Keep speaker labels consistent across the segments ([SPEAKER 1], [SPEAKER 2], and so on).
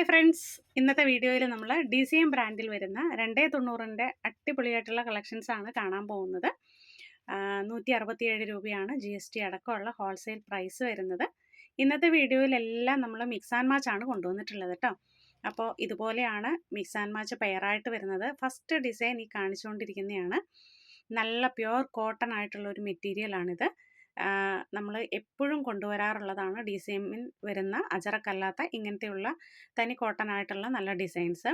[SPEAKER 1] Hi friends ഇന്നത്തെ വീഡിയോയിൽ നമ്മൾ ഡി സി എം ബ്രാൻഡിൽ വരുന്ന രണ്ടേ തൊണ്ണൂറിന്റെ അടിപൊളിയായിട്ടുള്ള കളക്ഷൻസ് ആണ് കാണാൻ പോകുന്നത്. നൂറ്റി അറുപത്തിയേഴ് രൂപയാണ് ജി എസ് ടി അടക്കമുള്ള ഹോൾസെയിൽ പ്രൈസ് വരുന്നത്. ഇന്നത്തെ വീഡിയോയിലെല്ലാം നമ്മൾ മിക്സ് ആൻഡ് മാച്ച് ആണ് കൊണ്ടുവന്നിട്ടുള്ളത് കേട്ടോ അപ്പോൾ ഇതുപോലെയാണ് മിക്സ് ആൻഡ് മാച്ച് പെയറായിട്ട് വരുന്നത്. ഫസ്റ്റ് ഡിസൈൻ ഈ കാണിച്ചുകൊണ്ടിരിക്കുന്നതാണ്. നല്ല പ്യുവർ കോട്ടൺ ആയിട്ടുള്ള ഒരു മെറ്റീരിയലാണിത് നമ്മൾ എപ്പോഴും കൊണ്ടുവരാറുള്ളതാണ് ഡി സി എമ്മിൽ വരുന്ന അജറക്കല്ലാത്ത ഇങ്ങനത്തെയുള്ള തനി കോട്ടൺ ആയിട്ടുള്ള നല്ല ഡിസൈൻസ്.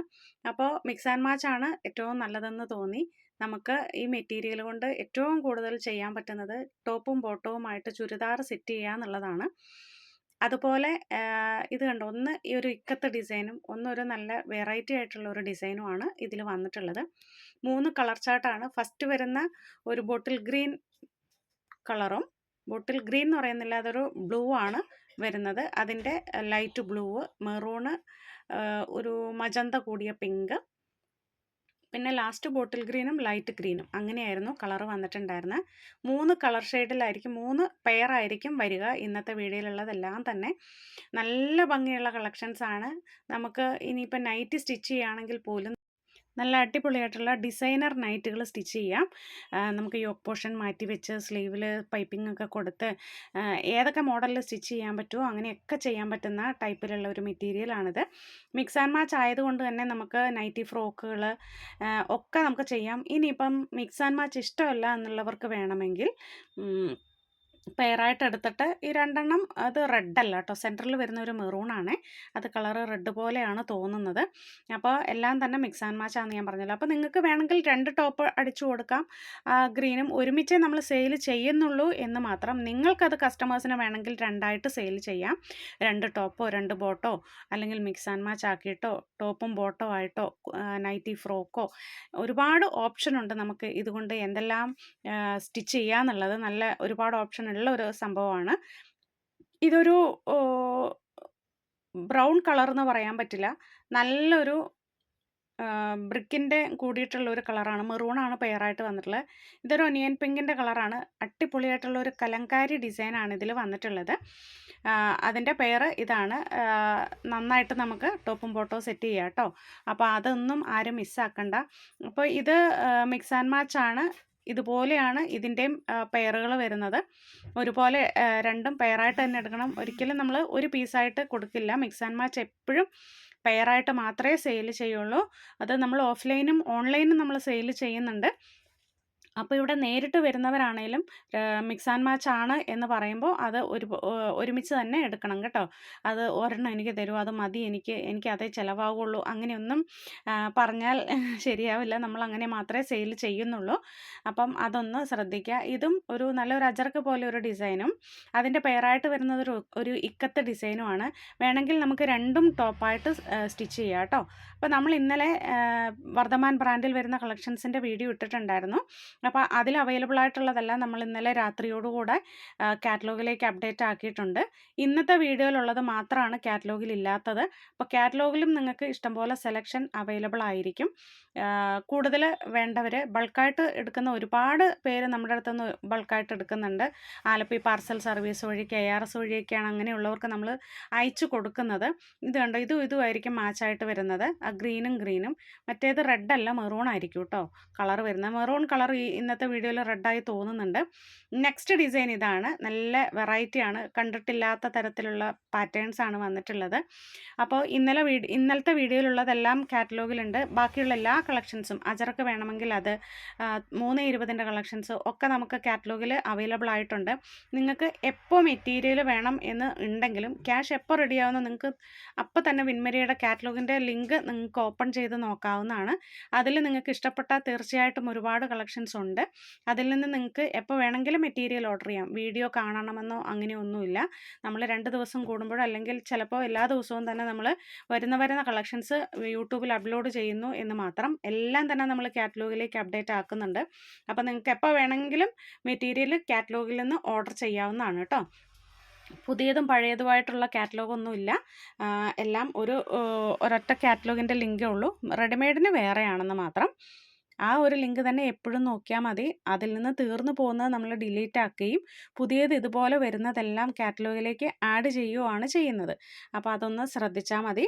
[SPEAKER 1] അപ്പോൾ മിക്സ് ആൻഡ് മാച്ച് ആണ് ഏറ്റവും നല്ലതെന്ന് തോന്നി. നമുക്ക് ഈ മെറ്റീരിയൽ കൊണ്ട് ഏറ്റവും കൂടുതൽ ചെയ്യാൻ പറ്റുന്നത് ടോപ്പും ബോട്ടവുമായിട്ട് ചുരിദാർ സെറ്റ് ചെയ്യുക എന്നുള്ളതാണ്. അതുപോലെ ഇത് കണ്ടോ ഒന്ന് ഈ ഒരു ഇക്കത്ത് ഡിസൈനും ഒന്നൊരു നല്ല വെറൈറ്റി ആയിട്ടുള്ള ഒരു ഡിസൈനുമാണ് ഇതിൽ വന്നിട്ടുള്ളത്. മൂന്ന് കളർ ചാർട്ടാണ്. ഫസ്റ്റ് വരുന്ന ഒരു ബോട്ടിൽ ഗ്രീൻ കളറും ബോട്ടിൽ ഗ്രീൻ എന്ന് പറയുന്നില്ല അതൊരു ബ്ലൂ ആണ് വരുന്നത്. അതിന്റെ ലൈറ്റ് ബ്ലൂ മെറൂണ് ഒരു മജന്ത കൂടിയ പിങ്ക്. പിന്നെ ലാസ്റ്റ് ബോട്ടിൽ ഗ്രീനും ലൈറ്റ് ഗ്രീനും. അങ്ങനെയായിരുന്നു കളർ വന്നിട്ടുണ്ടായിരുന്നത്. മൂന്ന് കളർ ഷെയ്ഡിലായിരിക്കും മൂന്ന് പെയർ ആയിരിക്കും വരിക ഇന്നത്തെ വീഡിയോയിലുള്ളതെല്ലാം തന്നെ. നല്ല ഭംഗിയുള്ള കളക്ഷൻസാണ് നമുക്ക് ഇനിയിപ്പോൾ നൈറ്റ് സ്റ്റിച്ച് ചെയ്യുകയാണെങ്കിൽ പോലും നല്ല അടിപൊളിയായിട്ടുള്ള ഡിസൈനർ നൈറ്റുകൾ സ്റ്റിച്ച് ചെയ്യാം. നമുക്ക് യോക്ക് പോർഷൻ മാറ്റി വെച്ച് സ്ലീവിൽ പൈപ്പിംഗ് ഒക്കെ കൊടുത്ത് ഏതൊക്കെ മോഡലിൽ സ്റ്റിച്ച് ചെയ്യാൻ പറ്റുമോ അങ്ങനെയൊക്കെ ചെയ്യാൻ പറ്റുന്ന ടൈപ്പിലുള്ള ഒരു മെറ്റീരിയലാണിത് മിക്സ് ആൻഡ് മാച്ച് ആയതുകൊണ്ട് തന്നെ നമുക്ക് നൈറ്റി ഫ്രോക്കുകൾ ഒക്കെ നമുക്ക് ചെയ്യാം. ഇനിയിപ്പം മിക്സ് ആൻഡ് മാച്ച് ഇഷ്ടമല്ല എന്നുള്ളവർക്ക് വേണമെങ്കിൽ പെയറായിട്ട് എടുത്തിട്ട് ഈ രണ്ടെണ്ണം അത് റെഡല്ല കേട്ടോ സെന്ററിൽ വരുന്ന ഒരു മെറൂണാണ്. അത് കളർ റെഡ് പോലെയാണ് തോന്നുന്നത്. അപ്പോൾ എല്ലാം തന്നെ മിക്സ് ആൻഡ് മാച്ച് ആണെന്ന് ഞാൻ പറഞ്ഞല്ലോ. അപ്പോൾ നിങ്ങൾക്ക് വേണമെങ്കിൽ രണ്ട് ടോപ്പ് അടിച്ചു കൊടുക്കാം. ഗ്രീനും ഒരുമിച്ച് നമ്മൾ സെയിൽ ചെയ്യുന്നുള്ളൂ എന്ന് മാത്രം. നിങ്ങൾക്കത് കസ്റ്റമേഴ്സിന് വേണമെങ്കിൽ രണ്ടായിട്ട് സെയിൽ ചെയ്യാം. രണ്ട് ടോപ്പോ രണ്ട് ബോട്ടോ അല്ലെങ്കിൽ മിക്സ് ആൻഡ് മാച്ച് ആക്കിയിട്ടോ ടോപ്പും ബോട്ടോ ആയിട്ടോ നൈറ്റി ഫ്രോക്കോ ഒരുപാട് ഓപ്ഷൻ ഉണ്ട് നമുക്ക് ഇതുകൊണ്ട് എന്തെല്ലാം സ്റ്റിച്ച് ചെയ്യാന്നുള്ളത്. നല്ല ഒരുപാട് ഓപ്ഷൻ ഉള്ള ഒരു സംഭവമാണ്. ഇതൊരു ബ്രൗൺ കളർ എന്ന് പറയാൻ പറ്റില്ല. നല്ലൊരു ബ്രിക്കിന്റെ കൂടിയിട്ടുള്ള ഒരു കളറാണ്. മെറൂണാണ് പെയറായിട്ട് വന്നിട്ടുള്ളത്. ഇതൊരു ഒനിയൻ പിങ്കിന്റെ കളറാണ് അടിപൊളിയായിട്ടുള്ള ഒരു കലങ്കാരി ഡിസൈനാണ് ഇതിൽ വന്നിട്ടുള്ളത്. അതിന്റെ പെയർ ഇതാണ്. നന്നായിട്ട് നമുക്ക് ടോപ്പും ബോട്ടോ സെറ്റ് ചെയ്യാം കേട്ടോ. അപ്പോൾ അതൊന്നും ആരും മിസ്സാക്കണ്ട അപ്പോൾ ഇത് മിക്സ് ആൻഡ് മാച്ച് ആണ്. ഇതുപോലെയാണ് ഇതിന്റെയും പെയറുകൾ വരുന്നത്. ഒരുപോലെ രണ്ടും പെയറായിട്ട് തന്നെ എടുക്കണം. ഒരിക്കലും നമ്മൾ ഒരു പീസായിട്ട് കൊടുക്കില്ല. മിക്സ് ആൻഡ് മാച്ച് എപ്പോഴും പെയറായിട്ട് മാത്രമേ സെയിൽ ചെയ്യുള്ളൂ. അത് നമ്മൾ ഓഫ്ലൈനും ഓൺലൈനും നമ്മൾ സെയിൽ ചെയ്യുന്നുണ്ട്. അപ്പോൾ ഇവിടെ നേരിട്ട് വരുന്നവരാണേലും മിക്സ് ആൻഡ് മാച്ച് ആണ് എന്ന് പറയുമ്പോൾ അത് ഒരു ഒരുമിച്ച് തന്നെ എടുക്കണം കേട്ടോ. അത് ഒരെണ്ണം എനിക്ക് തരുമോ അത് മതി എനിക്ക് എനിക്ക് അതേ ചിലവാകുള്ളൂ അങ്ങനെയൊന്നും പറഞ്ഞാൽ ശരിയാവില്ല. നമ്മൾ അങ്ങനെ മാത്രമേ സെയിൽ ചെയ്യുന്നുള്ളൂ. അപ്പം അതൊന്ന് ശ്രദ്ധിക്കുക. ഇതും ഒരു നല്ലൊരു അജർക്ക് പോലെ ഒരു ഡിസൈനും അതിന്റെ പെയറായിട്ട് വരുന്നത് ഒരു ഒരു ഇക്കത്ത് ഡിസൈനുമാണ്. വേണമെങ്കിൽ നമുക്ക് രണ്ടും ടോപ്പായിട്ട് സ്റ്റിച്ച് ചെയ്യാം കേട്ടോ. അപ്പോൾ നമ്മൾ ഇന്നലെ വർദ്ധമാൻ ബ്രാൻഡിൽ വരുന്ന കളക്ഷൻസിന്റെ വീഡിയോ ഇട്ടിട്ടുണ്ടായിരുന്നു. അപ്പോൾ അതിൽ അവൈലബിൾ ആയിട്ടുള്ളതെല്ലാം നമ്മൾ ഇന്നലെ രാത്രിയോടുകൂടെ കാറ്റലോഗിലേക്ക് അപ്ഡേറ്റ് ആക്കിയിട്ടുണ്ട്. ഇന്നത്തെ വീഡിയോയിലുള്ളത് മാത്രമാണ് കാറ്റലോഗിൽ ഇല്ലാത്തത്. അപ്പോൾ കാറ്റലോഗിലും നിങ്ങൾക്ക് ഇഷ്ടംപോലെ സെലക്ഷൻ അവൈലബിൾ ആയിരിക്കും. കൂടുതൽ വേണ്ടവർ ബൾക്കായിട്ട് എടുക്കുന്ന ഒരുപാട് പേര് നമ്മുടെ അടുത്ത് നിന്ന് ബൾക്കായിട്ട് എടുക്കുന്നുണ്ട്. ആലപ്പി പാർസൽ സർവീസ് വഴി കെ ആർ എസ് വഴിയൊക്കെയാണ് അങ്ങനെയുള്ളവർക്ക് നമ്മൾ അയച്ചു കൊടുക്കുന്നത്. ഇത് കണ്ടോ? ഇതും ഇതുമായിരിക്കും മാച്ചായിട്ട് വരുന്നത്. ആ ഗ്രീനും ഗ്രീനും. മറ്റേത് അല്ല മെറൂൺ ആയിരിക്കും കേട്ടോ. കളർ വരുന്നത്. മെറൂൺ കളർ ഈ ഇന്നത്തെ വീഡിയോയിൽ റെഡായി തോന്നുന്നുണ്ട്. നെക്സ്റ്റ് ഡിസൈൻ ഇതാണ്. നല്ല വെറൈറ്റിയാണ് കണ്ടിട്ടില്ലാത്ത തരത്തിലുള്ള പാറ്റേൺസ് ആണ് വന്നിട്ടുള്ളത്. അപ്പോൾ ഇന്നലെ ഇന്നലത്തെ വീഡിയോയിലുള്ളതെല്ലാം കാറ്റലോഗിലുണ്ട് ബാക്കിയുള്ള എല്ലാ കളക്ഷൻസും അജറക്ക് വേണമെങ്കിൽ അത് മൂന്ന് ഇരുപതിന്റെ കളക്ഷൻസ് ഒക്കെ നമുക്ക് കാറ്റലോഗിൽ അവൈലബിൾ ആയിട്ടുണ്ട്. നിങ്ങൾക്ക് എപ്പോൾ മെറ്റീരിയൽ വേണം എന്ന് ഉണ്ടെങ്കിലും ക്യാഷ് എപ്പോൾ റെഡിയാവുന്ന നിങ്ങൾക്ക് അപ്പോൾ തന്നെ വിൻമരിയുടെ കാറ്റലോഗിന്റെ ലിങ്ക് നിങ്ങൾക്ക് ഓപ്പൺ ചെയ്ത് നോക്കാവുന്നതാണ്. അതിൽ നിങ്ങൾക്ക് ഇഷ്ടപ്പെട്ടാൽ തീർച്ചയായിട്ടും ഒരുപാട് കളക്ഷൻസ് ഉണ്ട്. അതിൽ നിന്ന് നിങ്ങൾക്ക് എപ്പോൾ വേണമെങ്കിലും മെറ്റീരിയൽ ഓർഡർ ചെയ്യാം. വീഡിയോ കാണണമെന്നോ അങ്ങനെയൊന്നുമില്ല. നമ്മൾ രണ്ട് ദിവസം കൂടുമ്പോഴോ അല്ലെങ്കിൽ ചിലപ്പോൾ എല്ലാ ദിവസവും തന്നെ നമ്മൾ വരുന്ന വരുന്ന കളക്ഷൻസ് യൂട്യൂബിൽ അപ്ലോഡ് ചെയ്യുന്നു എന്ന് മാത്രം എല്ലാം തന്നെ നമ്മൾ കാറ്റലോഗിലേക്ക് അപ്ഡേറ്റ് ആക്കുന്നുണ്ട്. അപ്പോൾ നിങ്ങൾക്ക് എപ്പോൾ വേണമെങ്കിലും മെറ്റീരിയൽ കാറ്റലോഗിൽ നിന്ന് ഓർഡർ ചെയ്യാവുന്നതാണ് കേട്ടോ. പുതിയതും പഴയതുമായിട്ടുള്ള കാറ്റലോഗൊന്നുമില്ല എല്ലാം ഒരു ഒരൊറ്റ കാറ്റലോഗിന്റെ ലിങ്കേ ഉള്ളൂ. റെഡിമെയ്ഡിന് വേറെയാണെന്ന് മാത്രം. ആ ഒരു ലിങ്ക് തന്നെ എപ്പോഴും നോക്കിയാൽ മതി. അതിൽ നിന്ന് തീർന്നു പോകുന്നത് നമ്മൾ ഡിലീറ്റ് ആക്കുകയും പുതിയത് ഇതുപോലെ വരുന്നതെല്ലാം കാറ്റലോഗിലേക്ക് ആഡ് ചെയ്യുകയാണ് ചെയ്യുന്നത്. അപ്പോൾ അതൊന്ന് ശ്രദ്ധിച്ചാൽ മതി.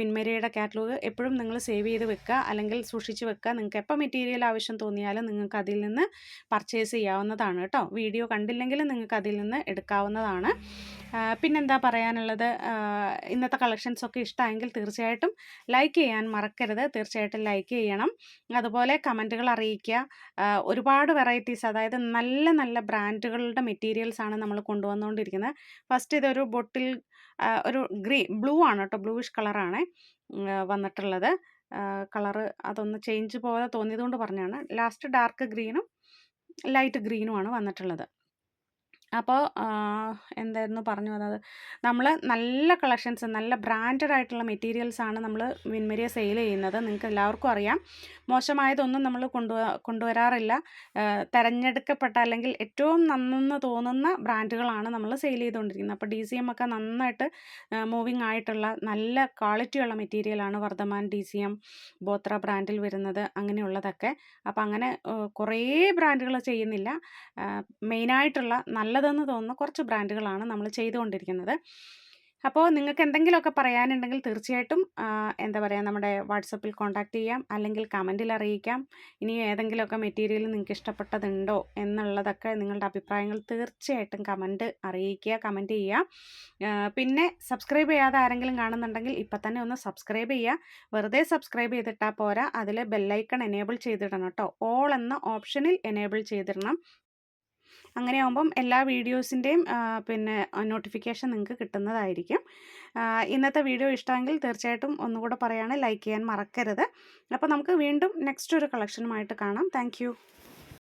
[SPEAKER 1] വിൻമരിയുടെ കാറ്റലോഗ് എപ്പോഴും നിങ്ങൾ സേവ് ചെയ്ത് വെക്കുക. അല്ലെങ്കിൽ സൂക്ഷിച്ച് വെക്കുക. നിങ്ങൾക്ക് എപ്പോൾ മെറ്റീരിയൽ ആവശ്യം തോന്നിയാലും നിങ്ങൾക്ക് അതിൽ നിന്ന് പർച്ചേസ് ചെയ്യാവുന്നതാണ് കേട്ടോ. വീഡിയോ കണ്ടില്ലെങ്കിലും നിങ്ങൾക്ക് അതിൽ നിന്ന് എടുക്കാവുന്നതാണ്. പിന്നെന്താ പറയാനുള്ളത്? ഇന്നത്തെ കളക്ഷൻസൊക്കെ ഇഷ്ടമായെങ്കിൽ തീർച്ചയായിട്ടും ലൈക്ക് ചെയ്യാൻ മറക്കരുത്. തീർച്ചയായിട്ടും ലൈക്ക് ചെയ്യണം. അതുപോലെ കമന്റുകൾ അറിയിക്കുക. ഒരുപാട് വെറൈറ്റീസ് അതായത് നല്ല നല്ല ബ്രാൻഡുകളുടെ മെറ്റീരിയൽസ് ആണ് നമ്മൾ കൊണ്ടുവന്നുകൊണ്ടിരിക്കുന്നത്. ഫസ്റ്റ് ഇതൊരു ബൊട്ടിൽ ഒരു ഗ്രീ ബ്ലൂ ആണ് കേട്ടോ. ബ്ലൂയിഷ് കളറാണ് വന്നിട്ടുള്ളത്. കളറ് അതൊന്ന് ചേഞ്ച് പോലെ തോന്നിയതുകൊണ്ട് പറഞ്ഞാണ് ലാസ്റ്റ് ഡാർക്ക് ഗ്രീനും ലൈറ്റ് ഗ്രീനുമാണ് വന്നിട്ടുള്ളത്. അപ്പോൾ എന്തായിരുന്നു പറഞ്ഞു വന്നത്? നമ്മൾ നല്ല കളക്ഷൻസ് നല്ല ബ്രാൻഡഡ് ആയിട്ടുള്ള മെറ്റീരിയൽസാണ് നമ്മൾ വിൻമരിയ സെയിൽ ചെയ്യുന്നത്. നിങ്ങൾക്ക് എല്ലാവർക്കും അറിയാം. മോശമായതൊന്നും നമ്മൾ കൊണ്ടു കൊണ്ടുവരാറില്ല. തിരഞ്ഞെടുക്കപ്പെട്ട അല്ലെങ്കിൽ ഏറ്റവും നന്നെന്ന് തോന്നുന്ന ബ്രാൻഡുകളാണ് നമ്മൾ സെയിൽ ചെയ്തുകൊണ്ടിരിക്കുന്നത്. അപ്പോൾ ഡി സി എം ഒക്കെ നന്നായിട്ട് മൂവിങ് ആയിട്ടുള്ള നല്ല ക്വാളിറ്റിയുള്ള മെറ്റീരിയലാണ് Vardhman D C M Bothra ബ്രാൻഡിൽ വരുന്നത് അങ്ങനെയുള്ളതൊക്കെ. അപ്പോൾ അങ്ങനെ കുറേ ബ്രാൻഡുകൾ ചെയ്യുന്നില്ല. മെയിനായിട്ടുള്ള നല്ലതെന്ന് തോന്നുന്ന കുറച്ച് ബ്രാൻഡുകളാണ് നമ്മൾ ചെയ്തുകൊണ്ടിരിക്കുന്നത്. അപ്പോൾ നിങ്ങൾക്ക് എന്തെങ്കിലുമൊക്കെ പറയാനുണ്ടെങ്കിൽ തീർച്ചയായിട്ടും എന്താ പറയുക നമ്മുടെ വാട്സപ്പിൽ കോൺടാക്റ്റ് ചെയ്യാം. അല്ലെങ്കിൽ കമന്റിൽ അറിയിക്കാം. ഇനി ഏതെങ്കിലുമൊക്കെ മെറ്റീരിയൽ നിങ്ങൾക്ക് ഇഷ്ടപ്പെട്ടതുണ്ടോ എന്നുള്ളതൊക്കെ നിങ്ങളുടെ അഭിപ്രായങ്ങൾ തീർച്ചയായിട്ടും കമന്റ് അറിയിക്കുക കമന്റ് ചെയ്യുക. പിന്നെ സബ്സ്ക്രൈബ് ചെയ്യാതെ ആരെങ്കിലും കാണുന്നുണ്ടെങ്കിൽ ഇപ്പം തന്നെ ഒന്ന് സബ്സ്ക്രൈബ് ചെയ്യുക. വെറുതെ സബ്സ്ക്രൈബ് ചെയ്തിട്ടാൽ പോരാ. അതിൽ ബെല്ലൈക്കൺ എനേബിൾ ചെയ്തിടണം കേട്ടോ. ഓൾ എന്ന ഓപ്ഷനിൽ എനേബിൾ ചെയ്തിടണം. അങ്ങനെ ആകുമ്പം എല്ലാ വീഡിയോസിന്റെയും പിന്നെ നോട്ടിഫിക്കേഷൻ നിങ്ങൾക്ക് കിട്ടുന്നതായിരിക്കും. ഇന്നത്തെ വീഡിയോ ഇഷ്ടമെങ്കിൽ തീർച്ചയായിട്ടും ഒന്നുകൂടെ പറയുകയാണ് ലൈക്ക് ചെയ്യാൻ മറക്കരുത്. അപ്പോൾ നമുക്ക് വീണ്ടും നെക്സ്റ്റ് ഒരു കളക്ഷനുമായിട്ട് കാണാം. താങ്ക്